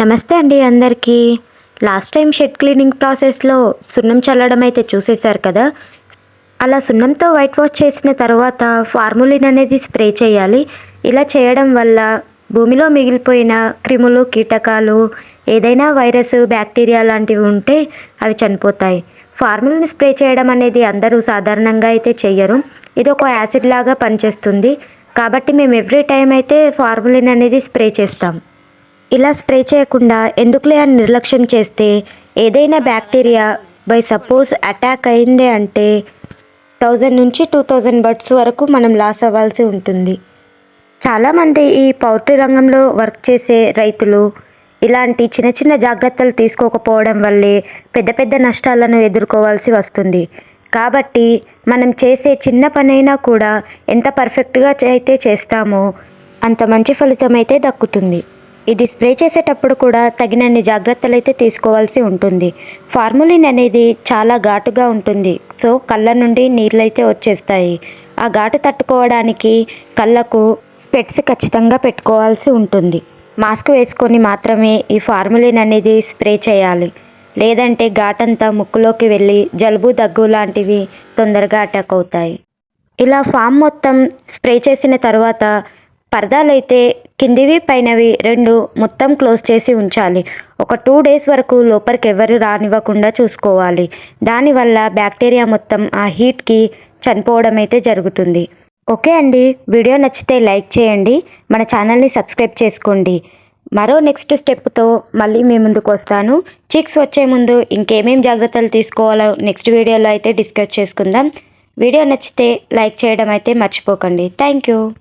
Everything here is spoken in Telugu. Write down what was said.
నమస్తే అండి అందరికీ. లాస్ట్ టైం షెడ్ క్లీనింగ్ ప్రాసెస్లో సున్నం చల్లడం అయితే చూసేశారు కదా. అలా సున్నంతో వైట్ వాష్ చేసిన తర్వాత ఫార్ములిన్ అనేది స్ప్రే చేయాలి. ఇలా చేయడం వల్ల భూమిలో మిగిలిపోయిన క్రిములు కీటకాలు ఏదైనా వైరస్ బ్యాక్టీరియా లాంటివి ఉంటే అవి చనిపోతాయి. ఫార్ములిన్ స్ప్రే చేయడం అనేది అందరూ సాధారణంగా అయితే చెయ్యరు. ఇది ఒక యాసిడ్ లాగా పనిచేస్తుంది. కాబట్టి మేము ఎవ్రీ టైం అయితే ఫార్ములిన్ అనేది స్ప్రే చేస్తాం. ఇలా స్ప్రే చేయకుండా ఎందుకులే అని నిర్లక్ష్యం చేస్తే ఏదైనా బ్యాక్టీరియా బై సపోజ్ అటాక్ అయింది అంటే థౌజండ్ నుంచి టూ థౌజండ్ బర్డ్స్ వరకు మనం లాస్ అవ్వాల్సి ఉంటుంది. చాలామంది ఈ పౌల్ట్రీ రంగంలో వర్క్ చేసే రైతులు ఇలాంటి చిన్న చిన్న జాగ్రత్తలు తీసుకోకపోవడం వల్లే పెద్ద పెద్ద నష్టాలను ఎదుర్కోవాల్సి వస్తుంది. కాబట్టి మనం చేసే చిన్న పనైనా కూడా ఎంత పర్ఫెక్ట్గా అయితే చేస్తామో అంత మంచి ఫలితం అయితే దక్కుతుంది. ఇది స్ప్రే చేసేటప్పుడు కూడా తగినన్ని జాగ్రత్తలు అయితే తీసుకోవాల్సి ఉంటుంది. ఫార్ములిన్ అనేది చాలా ఘాటుగా ఉంటుంది. సో కళ్ళ నుండి నీళ్ళైతే వచ్చేస్తాయి. ఆ ఘాటు తట్టుకోవడానికి కళ్ళకు స్పెట్స్ ఖచ్చితంగా పెట్టుకోవాల్సి ఉంటుంది. మాస్క్ వేసుకొని మాత్రమే ఈ ఫార్ములిన్ అనేది స్ప్రే చేయాలి. లేదంటే ఘాటంతా ముక్కులోకి వెళ్ళి జలుబు దగ్గు లాంటివి తొందరగా అటాక్ అవుతాయి. ఇలా ఫామ్ మొత్తం స్ప్రే చేసిన తర్వాత పరదాలైతే కిందివి పైనవి రెండు మొత్తం క్లోజ్ చేసి ఉంచాలి. ఒక టూ డేస్ వరకు లోపలికి ఎవరు రానివ్వకుండా చూసుకోవాలి. దానివల్ల బ్యాక్టీరియా మొత్తం ఆ హీట్కి చనిపోవడం అయితే జరుగుతుంది. ఓకే అండి. వీడియో నచ్చితే లైక్ చేయండి. మన ఛానల్ని సబ్స్క్రైబ్ చేసుకోండి. మరో నెక్స్ట్ స్టెప్తో మళ్ళీ మీ ముందుకు వస్తాను. చిక్స్ వచ్చే ముందు ఇంకేమేం జాగ్రత్తలు తీసుకోవాలో నెక్స్ట్ వీడియోలో అయితే డిస్కస్ చేసుకుందాం. వీడియో నచ్చితే లైక్ చేయడం అయితే మర్చిపోకండి. Thank you.